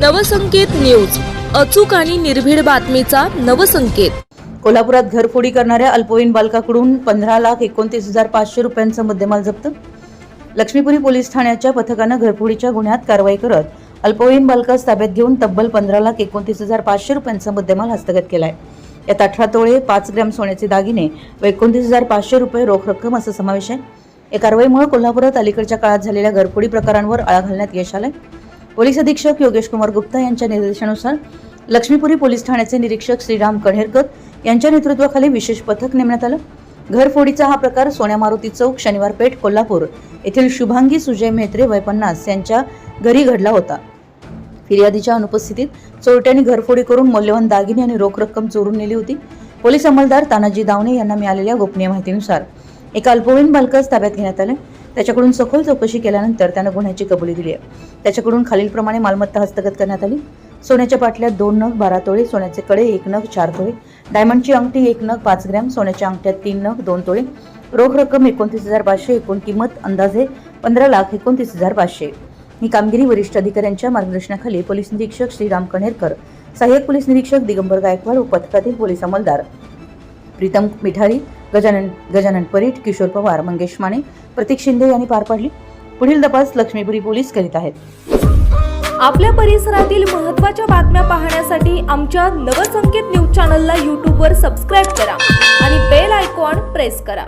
Navsanket news अचूक आणि निर्भीड बातमीचा नवसंकेत. कोल्हापुरात घरफोडी करणाऱ्या अल्पवयीन बालकाकडून पंधरा लाख एकोणतीस हजार पाचशे रुपयांचा मुद्देमाल जप्त. लक्ष्मीपुरी पोलीस ठाण्याच्या पथकानं घरफोडीच्या गुन्ह्यात कारवाई करत अल्पवयीन बालकास ताब्यात घेऊन तब्बल पंधरा लाख एकोणतीस हजार पाचशे रुपयांचा मुद्देमाल हस्तगत केलाय. यात अठरा तोळे पाच ग्रॅम सोन्याचे दागिने व एकोणतीस हजार पाचशे रुपये रोख रक्कम असा समावेश आहे. या कारवाईमुळे कोल्हापुरात अलीकडच्या काळात झालेल्या घरफोडी प्रकारांवर आळा घालण्यात यश आलंय. पोलीस अधीक्षक योगेश कुमार गुप्ता यांच्या निर्देशानुसार लक्ष्मीपुरी पोलीस ठाण्याचे निरीक्षक श्रीराम कणेरकर यांच्या नेतृत्वाखाली विशेष पथक नेमण्यात आलं. घरफोडीचा हा प्रकार सोन्या मारुती चौक शनिवार पेठ कोल्हापूर येथील शुभांगी सुजय मेत्रे वय पन्नास यांच्या घरी घडला होता. फिर्यादीच्या अनुपस्थितीत चोरट्यांनी घरफोडी करून मौल्यवान दागिने आणि रोख रक्कम चोरून नेली होती. पोलीस अंमलदार तानाजी दावणे यांना मिळालेल्या गोपनीय माहितीनुसार एका अल्पवयीन बालकास ताब्यात घेण्यात आले. त्याच्याकडून सखोल चौकशी केल्यानंतर त्यानं गुन्ह्याची कबुली दिली आहे. त्याच्याकडून खालीलप्रमाणे मालमत्ता हस्तगत करण्यात आली. सोन्याच्या पाटल्यात दोन नग बारा तोळे सोन्याचे कडे एक नग चार तोळे. डायमंडची अंगठी एक नग पाच ग्रॅम सोन्याच्या अंगठ्यात तीन नग दोन तोळे. रोख रक्कम एकोणतीस हजार पाचशे एकूण किंमत अंदाजे पंधरा लाख एकोणतीस हजार पाचशे. ही कामगिरी वरिष्ठ अधिकाऱ्यांच्या मार्गदर्शनाखाली पोलीस निरीक्षक श्रीराम कणेरकर सहाय्यक पोलीस निरीक्षक दिगंबर गायकवाड व पथकातील पोलीस अंमलदार. प्रीतम मिठारी गजानन गजानन परीट किशोर पवार मंगेश माने प्रतीक शिंदे यांनी पार पाडली. पुढील तपास लक्ष्मीपुरी पोलीस करीत आहेत. आपल्या परिसरातील महत्त्वाच्या बातम्या पाहण्यासाठी आमच्या नवसंकेत न्यूज चॅनलला यूट्यूबवर सबस्क्राईब करा आणि बेल आयकॉन प्रेस करा.